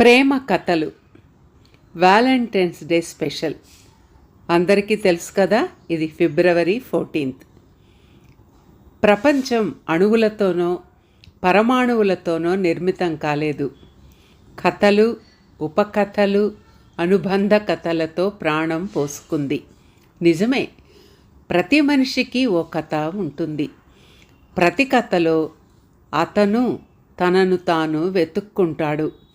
ప్రేమ కథలు. Valentine's Day special. అందరికీ తెలుసు కదా ఇది ఫిబ్రవరి ఫోర్టీన్త్. ప్రపంచం అణువులతోనో పరమాణువులతోనో నిర్మితం కాలేదు. కథలు ఉపకథలు అనుబంధ కథలతో ప్రాణం పోసుకుంది. నిజమే ప్రతి మనిషికి ఓ కథ ఉంటుంది. ప్రతి కథలో అతను తనను తాను వెతుక్కుంటాడు.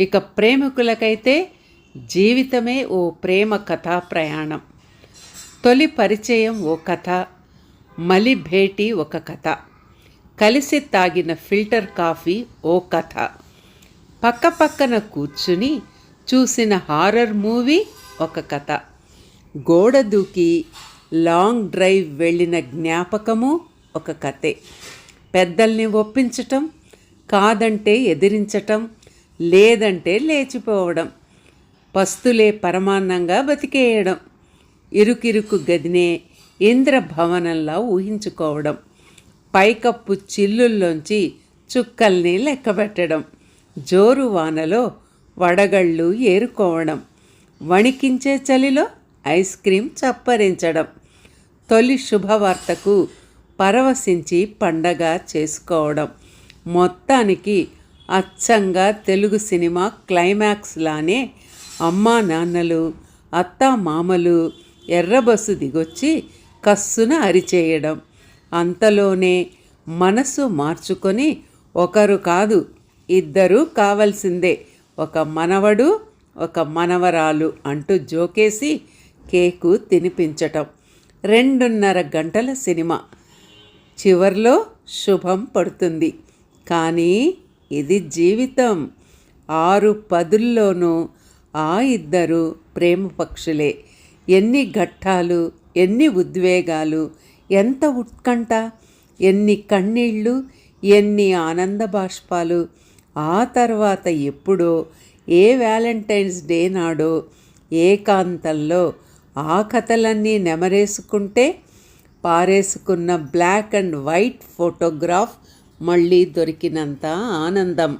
ఇక ప్రేమికులకైతే జీవితమే ఓ ప్రేమ కథా ప్రయాణం. తొలి పరిచయం ఓ కథ మలి భేటీ ఒక కథ. కలిసి తాగిన ఫిల్టర్ కాఫీ ఓ కథ. పక్కపక్కన కూర్చుని చూసిన హారర్ మూవీ ఒక కథ. గోడ దూకి లాంగ్ డ్రైవ్ వెళ్ళిన జ్ఞాపకము ఒక కథే. పెద్దల్ని ఒప్పించటం కాదంటే ఎదిరించటం లేదంటే లేచిపోవడం పస్తులే పరమాన్నంగా బతికేయడం ఇరుకిరుకు గదినే ఇంద్రభవనంలా ఊహించుకోవడం పైకప్పు చిల్లుల్లోంచి చుక్కల్ని లెక్కబెట్టడం జోరు వానలో వడగళ్ళు ఏరుకోవడం వణికించే చలిలో ఐస్ క్రీం చప్పరించడం తొలి శుభవార్తకు పరవశించి పండగ చేసుకోవడం మొత్తానికి అచ్చంగా తెలుగు సినిమా క్లైమాక్స్ లానే అమ్మా నాన్నలు అత్తా మామలు ఎర్రబస్సు దిగొచ్చి కస్సున అరిచేయడం. అంతలోనే మనసు మార్చుకొని ఒకరు కాదు ఇద్దరు కావలసిందే. ఒక మనవడు ఒక మనవరాలు అంటూ జోకేసి కేకు తినిపించటం. రెండున్నర గంటల సినిమా. చివర్లో శుభం పడుతుంది. కానీ ఇది జీవితం. ఆరు పదుల్లోనూ ఆ ఇద్దరు ప్రేమ పక్షులే ఎన్ని ఘట్టాలు ఎన్ని ఉద్వేగాలు ఎంత ఉత్కంఠ ఎన్ని కన్నీళ్ళు ఎన్ని ఆనంద బాష్పాలు. ఆ తర్వాత ఎప్పుడో ఏ వ్యాలంటైన్స్ డే నాడో ఏకాంతంలో ఆ కథలన్నీ నెమరేసుకుంటే పారేసుకున్న బ్లాక్ అండ్ వైట్ ఫోటోగ్రాఫ్ మళ్ళీ దొరికినంత ఆనందం.